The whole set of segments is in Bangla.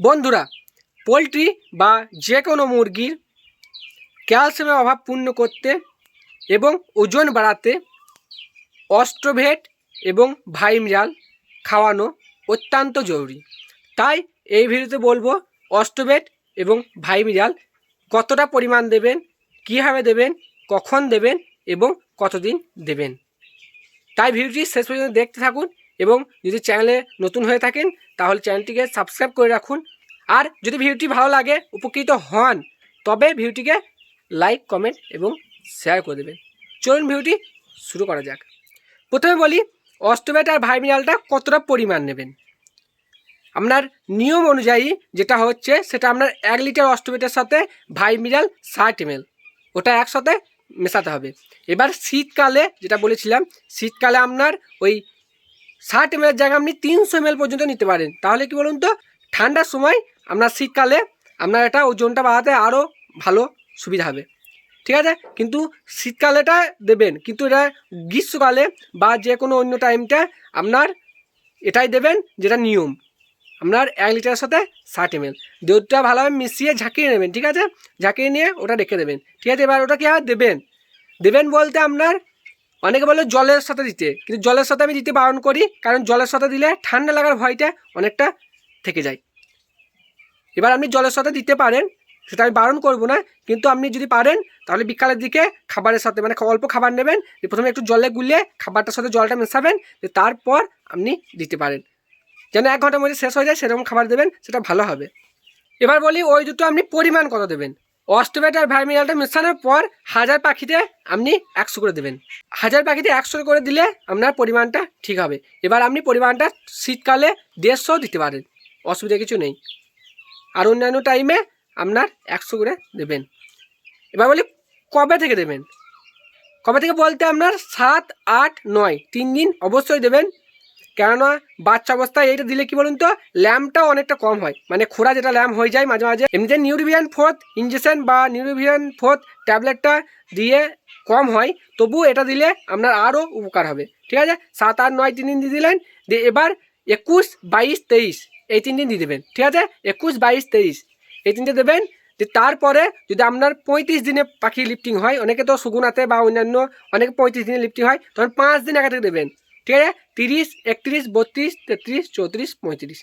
বন্ধুরা, পোলট্রি বা যে কোনো মুরগির ক্যালসিয়ামের অভাব পূর্ণ করতে এবং ওজন বাড়াতে অস্ট্রোভেট এবং ভাইমজাল খাওয়ানো অত্যন্ত জরুরি। তাই এই ভিডিওতে বলব, অস্ট্রোভেট এবং ভাইমজাল কতটা পরিমাণ দেবেন, কীভাবে দেবেন, কখন দেবেন এবং কতদিন দেবেন। তাই ভিডিওটি শেষ পর্যন্ত দেখতে থাকুন এবং যদি চ্যানেলে নতুন হয়ে থাকেন, তাহলে চ্যানেলটিকে সাবস্ক্রাইব করে রাখুন। আর যদি ভিডিওটি ভালো লাগে, উপকৃত হন, তবে ভিডিওটিকে লাইক কমেন্ট এবং শেয়ার করে দেবেন। চলুন ভিডিওটি শুরু করা যাক। প্রথমে বলি অস্টোবেট আর ভাইমিনালটা কতটা পরিমাণ নেবেন? আপনার নিয়ম অনুযায়ী যেটা হচ্ছে, সেটা আপনার এক লিটার অস্টোবেটের সাথে ভাইমিনাল ষাট এমএল, ওটা একসাথে মেশাতে হবে। এবার শীতকালে যেটা বলেছিলাম, শীতকালে আপনার ওই ষাট এমএলের জায়গায় আপনি তিনশো এমএল পর্যন্ত নিতে পারেন। তাহলে কি বলুন তো? ঠান্ডার সময় আপনার শীতকালে আপনার এটা ওজনটা বাড়াতে আরও ভালো সুবিধা হবে। ঠিক আছে? কিন্তু শীতকালেটা দেবেন, কিন্তু এটা গ্রীষ্মকালে বা যে কোনো অন্য টাইমটা আপনার এটাই দেবেন যেটা নিয়ম। আপনার এক লিটারের সাথে ষাট এমএল দুধটা ভালোভাবে মিশিয়ে ঝাঁকিয়ে নেবেন, ঠিক আছে? ঝাঁকিয়ে নিয়ে ওটা রেখে দেবেন। ঠিক আছে? এবার ওটা কীভাবে দেবেন? দেবেন বলতে আপনার অনেকে বলে জলের সাথে দিতে, কিন্তু জলের সাথে আমি দিতে বারণ করি, কারণ জলের সাথে দিলে ঠান্ডা লাগার ভয়টা অনেকটা থেকে যায়। এবার আপনি জলের সাথে দিতে পারেন, সেটা আমি বারণ করব না, কিন্তু আপনি যদি পারেন, তাহলে বিকালের দিকে খাবারের সাথে মানে অল্প খাবার নেবেন প্রথমে একটু জলে গুলিয়ে খাবারটার সাথে জলটা মেশাবেন তারপর আপনি দিতে পারেন। যেন এক ঘণ্টার মধ্যে শেষ হয়ে যায়, সেরকম খাবার দেবেন, সেটা ভালো হবে। এবার বলি, ওই দুটো আপনি পরিমাণ কত দেবেন? অস্টোবেট আর ভাইমিনালটা মেশানোর পর হাজার পাখিতে আপনি একশো করে দেবেন। হাজার পাখিতে একশো করে দিলে আপনার পরিমাণটা ঠিক হবে। এবার আপনি পরিমাণটা শীতকালে দেড়শো দিতে পারেন, অসুবিধা কিছু নেই। আর অন্যান্য টাইমে আপনার একশো করে দেবেন। এবার বলি কবে থেকে দেবেন? কবে থেকে বলতে আপনার সাত, আট, নয়, তিন দিন অবশ্যই দেবেন। কেননা বাচ্চা অবস্থায় এইটা দিলে কি বলুন তো, ল্যাম্পটাও অনেকটা কম হয়। মানে খোরা যেটা ল্যাম্প হয়ে যায় মাঝে মাঝে। এমনিতে নিউরিভিয়ান ফোর্থ ইঞ্জেকশন বা নিউরিভিয়ান ফোর্থ ট্যাবলেটটা দিয়ে কম হয় তবু এটা দিলে আপনার আরও উপকার হবে। ঠিক আছে? সাত, আট, নয়, তিন দিন দিয়ে দিলেন, দিয়ে এবার একুশ, বাইশ, তেইশ, এই তিন দিন দিয়ে দেবেন। ঠিক আছে? একুশ, বাইশ, তেইশ, এই তিনটে দেবেন যে তারপরে যদি আপনার পঁয়ত্রিশ দিনে পাখি লিফটিং হয়, অনেকে তো সুগুনাতে বা অন্যান্য, অনেকে পঁয়ত্রিশ দিনে লিফটিং হয়, তখন পাঁচ দিন আগে থেকে দেবেন। ঠিক আছে? তিরিশ, একত্রিশ, বত্রিশ, তেত্রিশ, চৌত্রিশ, পঁয়ত্রিশ।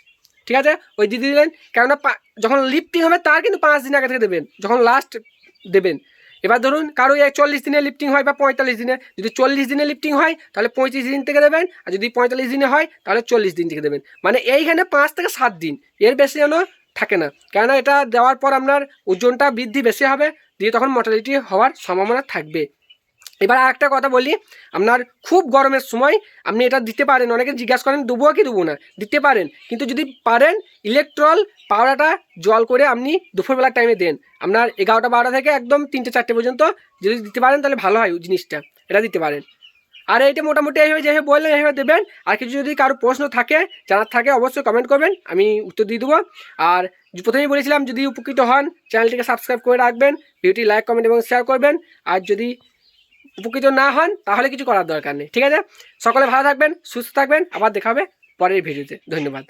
ঠিক আছে? ওই দিয়ে দিলেন, কেননা যখন লিফটিং হবে তার কিন্তু পাঁচ দিন আগে থেকে দেবেন, যখন লাস্ট দেবেন। এবার ধরুন, কারও চল্লিশ দিনে লিফটিং হয় বা পঁয়তাল্লিশ দিনে, যদি চল্লিশ দিনে লিফটিং হয়, তাহলে পঁয়ত্রিশ দিন থেকে দেবেন, আর যদি পঁয়তাল্লিশ দিনে হয়, তাহলে চল্লিশ দিন থেকে দেবেন। মানে এইখানে পাঁচ থেকে সাত দিন, এর বেশি যেন থাকে না। কেননা এটা দেওয়ার পর আপনার ওজনটা বৃদ্ধি বেশি হবে, দিয়ে তখন মর্টালিটি হওয়ার সম্ভাবনা থাকবে। এবার আর একটা কথা বলি, আপনার খুব গরমের সময় আপনি এটা দিতে পারেন, অনেকে জিজ্ঞাসা করেন দেবো কি দেবো না দিতে পারেন, কিন্তু যদি পারেন ইলেকট্রল পাউডারটা জল করে আপনি দুপুরবেলার টাইমে দেন। আপনার এগারোটা বারোটা থেকে একদম তিনটে চারটে পর্যন্ত যদি দিতে পারেন, তাহলে ভালো হয় জিনিসটা, এটা দিতে পারেন। আর এইটা মোটামুটি এইভাবে যেভাবে বললেন, এইভাবে দেবেন। আর কিছু যদি কারও প্রশ্ন থাকে, জানার থাকে, অবশ্যই কমেন্ট করবেন, আমি উত্তর দিয়ে দেবো। আর প্রথমেই বলেছিলাম, যদি উপকৃত হন চ্যানেলটিকে সাবস্ক্রাইব করে রাখবেন, ভিডিওটি লাইক কমেন্ট এবং শেয়ার করবেন। আর যদি উপকৃত না হন, তাহলে কিছু করার দরকার নেই। ঠিক আছে? সকলে ভালো থাকবেন, সুস্থ থাকবেন। আবার দেখাবে পরের ভিডিওতে। ধন্যবাদ।